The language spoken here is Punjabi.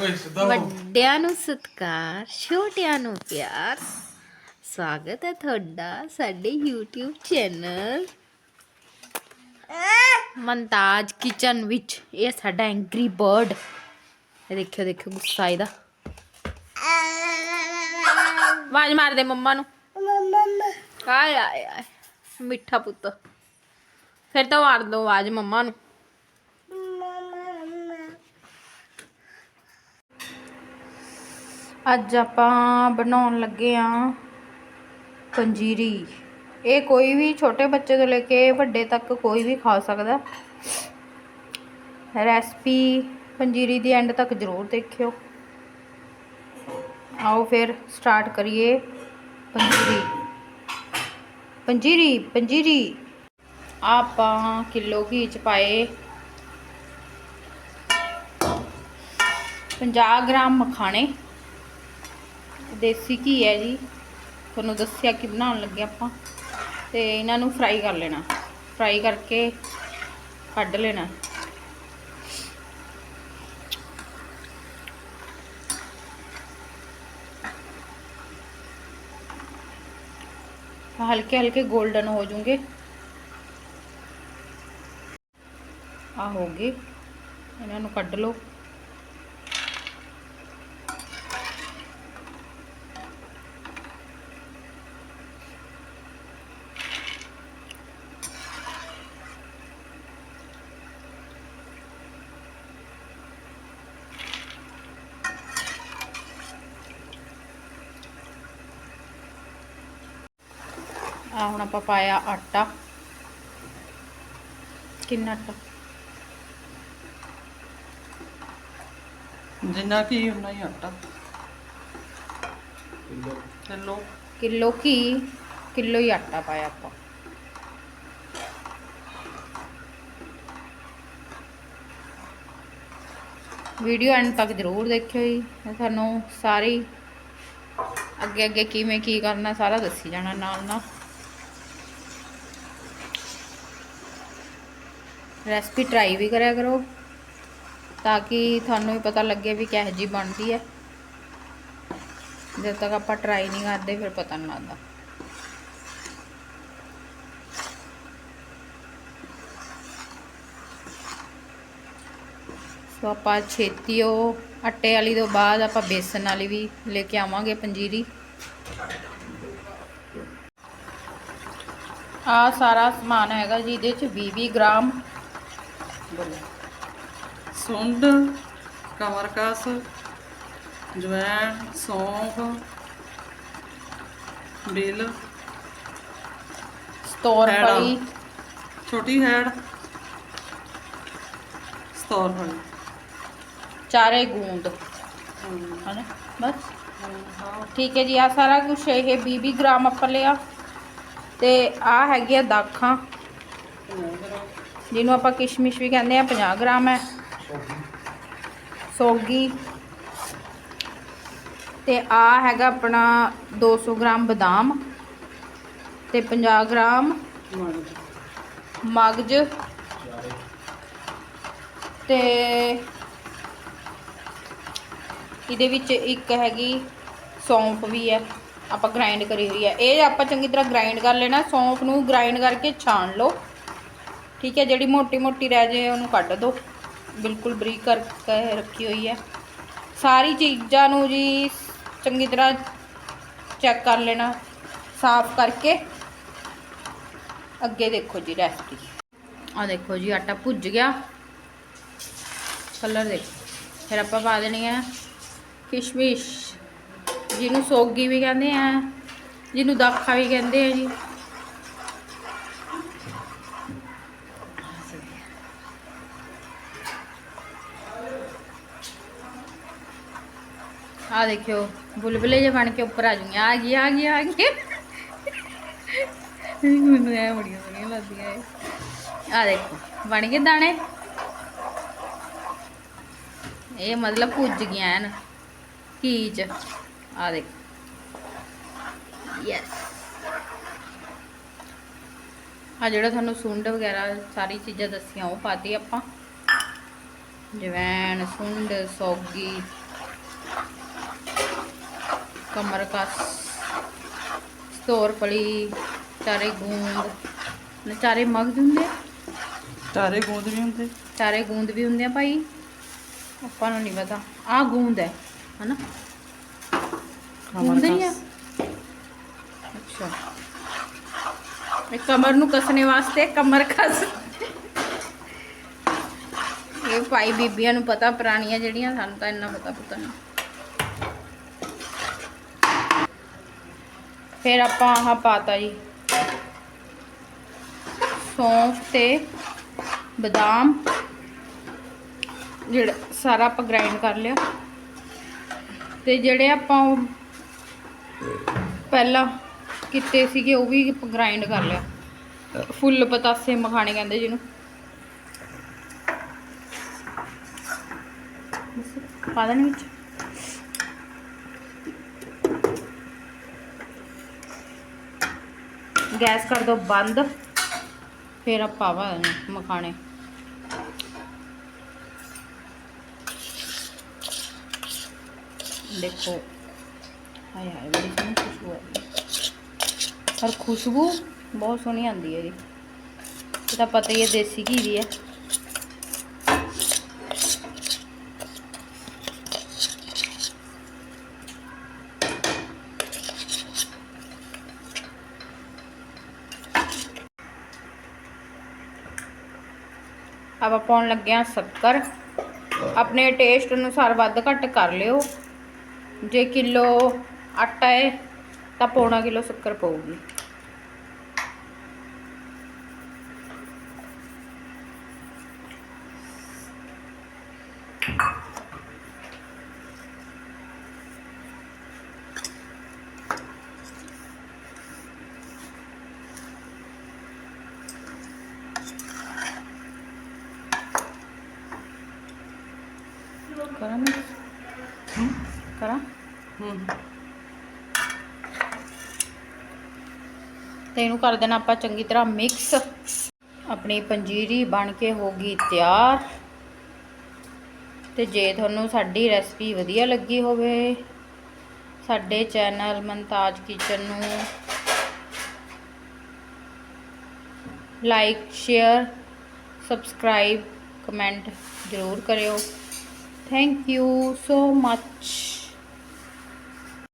ਓਏ ਸਿੱਧਾ ਹੋ ਵੱਡਿਆਂ ਨੂੰ ਸਤਿਕਾਰ, ਛੋਟਿਆਂ ਨੂੰ ਪਿਆਰ। ਸਵਾਗਤ ਹੈ ਤੁਹਾਡਾ ਸਾਡੇ YouTube ਚੈਨਲ ਮਨਤਾਜ ਕਿਚਨ ਵਿੱਚ। ਇਹ ਸਾਡਾ ਐਂਗਰੀ ਬਰਡ ਇਹ ਦੇਖਿਓ ਦੇਖਿਓ ਗੁੱਸਾ ਇਹਦਾ। ਆਵਾਜ਼ ਮਾਰ ਦੇ ਮੰਮਾ ਨੂੰ। ਆਏ ਆਏ ਆਏ। ਮਿੱਠਾ ਪੁੱਤ। ਫਿਰ ਤਾਂ ਮਾਰ ਦੋ ਆਵਾਜ਼ ਮੰਮਾ ਨੂੰ। ਅੱਜ ਆਪਾਂ ਬਣਾਉਣ ਲੱਗੇ ਆ ਪੰਜੀਰੀ। ਇਹ ਕੋਈ ਵੀ ਛੋਟੇ ਬੱਚੇ ਤੋਂ ਲੈ ਕੇ ਵੱਡੇ ਤੱਕ ਕੋਈ ਵੀ ਖਾ ਸਕਦਾ। ਰੈਸਪੀ ਪੰਜੀਰੀ ਦੀ ਐਂਡ ਤੱਕ ਜ਼ਰੂਰ ਦੇਖਿਓ। ਆਓ ਫਿਰ ਸਟਾਰਟ ਕਰੀਏ ਪੰਜੀਰੀ। ਪੰਜੀਰੀ ਪੰਜੀਰੀ। ਆਪਾਂ ਕਿਲੋ ਘੀ ਚ ਪਾਏ। 50 ਗ੍ਰਾਮ ਮਖਾਣੇ। ਦੇਸੀ ਘੀ ਹੈ ਜੀ। ਤੁਹਾਨੂੰ ਦੱਸਿਆ ਕਿ ਬਣਾਉਣ ਲੱਗੇ ਆਪਾਂ। ਤੇ ਇਹਨਾਂ ਨੂੰ ਫਰਾਈ ਕਰ ਲੈਣਾ। ਫਰਾਈ ਕਰਕੇ ਕੱਢ ਲੈਣਾ। ਹਲਕੇ ਹਲਕੇ 골ਡਨ ਹੋ ਜੂਗੇ ਆ ਹੋ ਗਏ। ਇਹਨਾਂ ਨੂੰ ਕੱਢ ਲਓ। ਆ ਹੁਣ ਆਪਾਂ ਪਾਇਆ ਆਟਾ। ਕਿੰਨਾ ਆਟਾ ਜਿੰਨਾ ਕੀ ਉਨਾ ਹੀ ਆਟਾ। ਕਿਲੋ। ਕਿਲੋ। ਘੀ ਕਿਲੋ ਹੀ ਆਟਾ ਪਾਇਆ ਆਪਾਂ। ਵੀਡੀਓ ਐਂਡ ਤੱਕ ਜ਼ਰੂਰ ਦੇਖਿਓ ਜੀ। ਮੈਂ ਤੁਹਾਨੂੰ ਸਾਰੀ ਅੱਗੇ ਅੱਗੇ ਕਿਵੇਂ ਕੀ ਕਰਨਾ ਸਾਰਾ ਦੱਸੀ ਜਾਣਾ ਨਾਲ ਨਾਲ ਰੈਸਪੀ ਟਰਾਈ ਵੀ ਕਰਿਆ ਕਰੋ ਤਾਂ ਕਿ ਤੁਹਾਨੂੰ ਵੀ ਪਤਾ ਲੱਗੇ ਵੀ ਕਿਹੋ ਜੀ ਬਣਦੀ ਹੈ। ਜਦ ਤੱਕ ਆਪਾਂ ਟਰਾਈ ਨਹੀਂ ਕਰਦੇ, ਫਿਰ ਪਤਾ ਨਹੀਂ ਲੱਗਦਾ। ਸੋ ਆਪਾਂ ਛੇਤੀ ਉਹ ਆਟੇ ਵਾਲੀ ਤੋਂ ਬਾਅਦ ਆਪਾਂ ਬੇਸਨ ਵਾਲੀ ਵੀ ਲੈ ਕੇ ਆਵਾਂਗੇ ਪੰਜੀਰੀ। ਆ ਸਾਰਾ ਸਮਾਨ ਹੈਗਾ ਜੀ, ਇਹਦੇ ਚ 20 20 ਗ੍ਰਾਮ ਸੁੰਡ ਕਮਰਕਸ ਜਵੈਣ ਸੌਂਫ ਬਿਲ ਸਤੌਰ। ਫਲੀ। ਛੋਟੀ ਹੈੜ ਸਤੌਰ ਫਲੀ। ਚਾਰੇ ਗੂੰਦ। ਹਨਾ? ਬਸ? ਠੀਕ ਹੈ ਜੀ ਆ ਸਾਰਾ ਕੁਝ ਇਹ 20 20 ਗ੍ਰਾਮ ਆਪਾਂ ਲਿਆ। ਤੇ ਆ ਹੈਗੀ ਆ ਦਾਖਾਂ। ਜਿਹਨੂੰ ਆਪਾਂ ਕਿਸ਼ਮਿਸ਼ ਵੀ ਕਹਿੰਦੇ ਆ 50 ਗ੍ਰਾਮ ਹੈ। ਸੋਗੀ। ਤੇ ਆ ਹੈਗਾ ਆਪਣਾ 200 ਗ੍ਰਾਮ ਬਦਾਮ ਤੇ 50 ਗ੍ਰਾਮ ਮਗਜ। ਤੇ ਇਹਦੇ ਵਿੱਚ ਇੱਕ ਹੈਗੀ ਸੌਂਫ ਵੀ ਹੈ, ਆਪਾਂ ਗ੍ਰਾਈਂਡ ਕਰੀ ਹੋਈ ਹੈ। ਇਹ ਆਪਾਂ ਚੰਗੀ ਤਰ੍ਹਾਂ ਗ੍ਰਾਈਂਡ ਕਰ ਲੈਣਾ, ਸੌਂਫ ਨੂੰ ਗ੍ਰਾਈਂਡ ਕਰਕੇ ਛਾਣ ਲਓ। ਠੀਕ ਹੈ, ਜਿਹੜੀ ਮੋਟੀ ਮੋਟੀ ਰਹਿ ਜੇ ਉਹਨੂੰ ਕੱਢ ਦਿਓ ਬਿਲਕੁਲ ਬਰੀਕ ਕਰਕੇ ਰੱਖੀ ਹੋਈ ਹੈ। ਸਾਰੀ ਚੀਜ਼ਾਂ ਨੂੰ ਜੀ ਚੰਗੀ ਤਰ੍ਹਾਂ ਚੈੱਕ ਕਰ ਲੈਣਾ, ਸਾਫ਼ ਕਰਕੇ। ਅੱਗੇ ਦੇਖੋ ਜੀ ਰੈਸਪੀ ਆ ਦੇਖੋ ਜੀ, ਆਟਾ ਭੁੱਜ ਗਿਆ। ਕਲਰ ਦੇਖੋ। ਫਿਰ ਆਪਾਂ ਪਾ ਦੇਣੀ ਹੈ ਕਿਸ਼ਮਿਸ਼, ਜਿਹਨੂੰ ਸੋਗੀ ਵੀ ਕਹਿੰਦੇ ਆ, ਜਿਹਨੂੰ ਦਾਖਾ ਵੀ ਕਹਿੰਦੇ ਆ ਜੀ। ਆ ਦੇਖਿਓ, ਬੁਲਬੁਲੇ ਜੇ ਬਣ ਕੇ ਉੱਪਰ ਆ ਜੂਗੀਆਂ ਆ ਗਈ ਆ ਗਈ ਆ ਗਈ। ਮੈਨੂੰ ਇਹ ਬੜੀਆਂ ਸੋਹਣੀਆਂ ਲੱਗਦੀਆਂ ਇਹ। ਆ ਦੇਖੋ, ਬਣ ਗਏ ਦਾਣੇ। ਇਹ ਮਤਲਬ ਪੁੱਜ ਗਿਆ ਹਨ ਘੀ ਆ ਦੇਖ। ਯੈਸ ਆ ਜਿਹੜਾ ਤੁਹਾਨੂੰ ਸੁੰਡ ਵਗੈਰਾ ਸਾਰੀ ਚੀਜ਼ਾਂ ਦੱਸੀਆਂ, ਉਹ ਪਾਤੀ ਆਪਾਂ। ਜਵੈਣ, ਸੁੰਡ, ਸੌਗੀ। ਕਮਰ ਕਸ ਸਤੋਰਪਲੀ ਚਾਰੇ ਗੂੰਦ ਨੇ ਚਾਰੇ ਮਗਜ ਹੁੰਦੇ ਆ? ਚਾਰੇ ਗੂੰਦ ਵੀ ਹੁੰਦੇ। ਚਾਰੇ ਗੂੰਦ ਵੀ ਹੁੰਦੇ ਆ ਭਾਈ? ਆਪਾਂ ਨੂੰ ਨਹੀਂ ਪਤਾ। ਆਹ ਗੂੰਦ ਹੈ ਹਨਾ? ਗੂੰਦ ਹੀ ਆ? ਅੱਛਾ। ਇਹ ਕਮਰ ਨੂੰ ਕੱਸਣੇ ਵਾਸਤੇ ਕਮਰ ਕਸ। ਇਹ ਭਾਈ ਬੀਬੀਆਂ ਨੂੰ ਪਤਾ ਪੁਰਾਣੀਆਂ ਜਿਹੜੀਆਂ ਸਾਨੂੰ ਤਾਂ ਇੰਨਾ ਪਤਾ ਪਤਾ ਨਹੀਂ ਫਿਰ ਆਪਾਂ ਆਹ ਪਾਤਾ ਜੀ। ਸੌਂਫ ਤੇ ਬਦਾਮ, ਜਿਹੜਾ ਸਾਰਾ ਆਪਾਂ ਗ੍ਰਾਈਂਡ ਕਰ ਲਿਆ। ਤੇ ਜਿਹੜੇ ਆਪਾਂ ਉਹ ਪਹਿਲਾਂ ਕੀਤੇ ਸੀਗੇ, ਉਹ ਵੀ ਗ੍ਰਾਈਂਡ ਕਰ ਲਿਆ। ਫੁੱਲ ਪਤਾਸੇ ਮਖਾਣੇ ਕਹਿੰਦੇ ਜਿਹਨੂੰ। ਪਾ ਦੇਣ ਵਿੱਚ। ਗੈਸ ਕਰ ਦੋ ਬੰਦ। ਫਿਰ ਆਪਾਂ ਪਾ ਮਖਾਣੇ। ਦੇਖੋ। ਹਾਏ ਹਾਏ, ਬੜੀ ਸੋਹਣੀ ਖੁਸ਼ਬੂ ਆ ਰਹੀ ਪਰ ਖੁਸ਼ਬੂ ਬਹੁਤ ਸੋਹਣੀ ਆਉਂਦੀ ਹੈ ਜੀ। ਇਹ ਤਾਂ ਪਤਾ ਹੀ ਹੈ, ਦੇਸੀ ਘੀ ਦੀ ਹੈ। ਆਪਾਂ ਪਾਉਣ ਲੱਗਿਆ ਸ਼ੱਕਰ ਆਪਣੇ ਟੇਸਟ ਅਨੁਸਾਰ ਵੱਧ ਘੱਟ ਕਰ ਲਿਓ। ਜੇ ਕਿਲੋ ਆਟਾ ਹੈ ਤਾਂ ਪੌਣਾ ਕਿਲੋ ਸ਼ੱਕਰ ਪਊਗੀ ਕਰਾਂ ਮੈਂ ਕਰਾਂ ਹੂੰ ਤੇ ਇਹਨੂੰ ਕਰ ਦੇਣਾ ਆਪਾਂ ਚੰਗੀ ਤਰ੍ਹਾਂ ਮਿਕਸ ਆਪਣੀ ਪੰਜੀਰੀ ਬਣ ਕੇ ਹੋ ਗਈ ਤਿਆਰ। ਤੇ ਜੇ ਤੁਹਾਨੂੰ ਸਾਡੀ ਰੈਸਪੀ ਵਧੀਆ ਲੱਗੀ ਹੋਵੇ, ਸਾਡੇ ਚੈਨਲ ਮਨਤਾਜ ਕਿਚਨ ਨੂੰ ਲਾਈਕ ਸ਼ੇਅਰ ਸਬਸਕ੍ਰਾਈਬ ਕਮੈਂਟ ਜ਼ਰੂਰ ਕਰਿਓ। Thank you so much